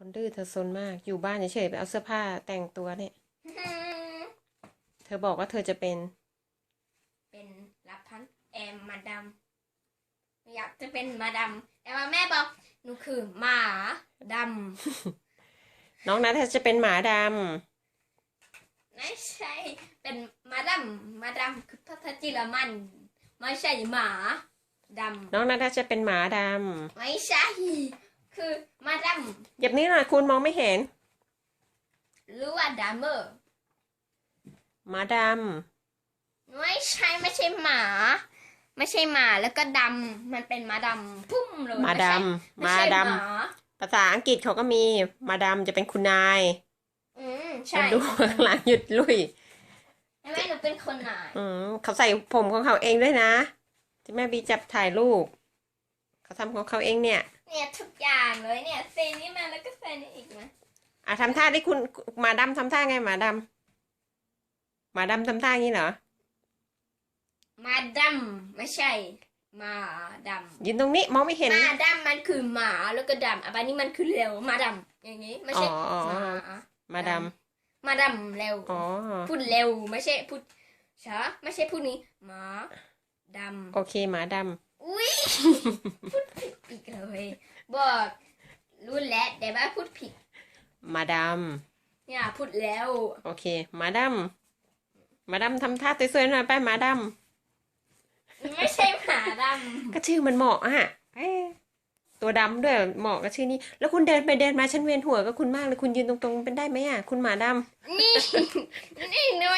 คนดื้อเธอซนมาก อยู่บ้านเฉยๆไปเอาเสื้อผ้าแต่งตัวเนี่ย เธอบอกว่าเธอจะเป็น เป็นรับพันแอมมาดามอยากจะเป็นมาดามแต่ว่าแม่บอกหนูคือหมาดน้องนัทจะเป็นหมาดำไม่ใช่ เป็นมาดามมาดามคือภาษาเยอรมันไม่ใช่หมาดำน้องนัทจะเป็นหมาดำไม่ใช่ คือมาดามำแบบนี้หน่อยคุณมองไม่เห็น หรือว่าดัมเมอร์หมาดไม่ใช่ไม่ใช่หมา ไม่ใช่หมาแล้วก็ดำมันเป็นหมาดำพุ่มเลยำหมาดไใช่ำหไใช่มาดหมาำภาษาอังกฤษเขาก็มีหมาดำจะเป็นคุณนายอืมคใช่นดูข้างหลังหยุดลุยแม่หนูเป็นคนไหนอืมเขาใส่ผมของเขาเองด้วยนะ ที่แม่บีจับถ่ายรูป เขาทำของเขาเองเนี่ยเนี่ยทุกอย่างเลยเนี่ยเซนนี่มาแล้วก็เซนนี่อีกนะอะทำท่าที่คุณหมาดำทำท่าไงหมาดำหมาดำทำท่าอย่างนี้เหรอหมาดำไม่ใช่หมาดยืนตรงนี้มองไม่ำเห็นหมาดำมันคือหมาแล้วก็ดำอันนี้มันคือเร็วหมาดำอย่างนี้ไม่ใช่อ๋ออ๋อหมาหมาดหมาดำเร็วำอ๋อพูดเร็วไม่ใช่พูดช้าไม่ใช่พูดนี้หมาดโอเคหมาดำอุ้ย พูดผิดอีกเลยบอ กรู้แล้วแต่ว่าพูดผิดำหมาดเนี่ยพูดแล้วำโอเคหมาดำหมาดำทำท่าสวยๆหน่อยไปหมาดไม่ใช่หมาดำก็ชื่อมันเหมาะอะเอ้ยตัวดำด้วยเหมาะกับชื่อนี้ แล้วคุณเดินไปเดินมาฉันเวียนหัวกับคุณมากเลยคุณยืนตรงๆเป็นได้ไหมอะคุณหมาดำำนี่ นี่หนู